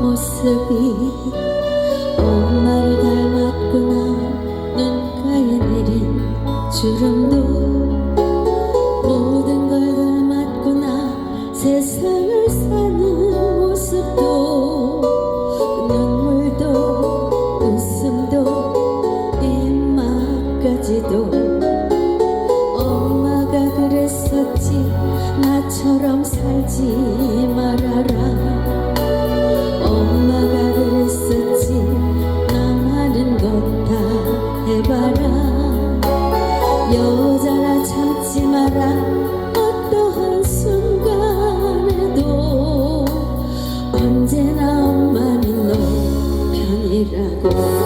모습이 엄마를 닮았구나. 눈가에 내린 주름도 모든 걸 닮았구나. 세상을 사는 모습도 눈물도 웃음도 입맛까지도 엄마가 그랬었지. 나처럼 살지 말아라. i'm miracle.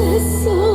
세상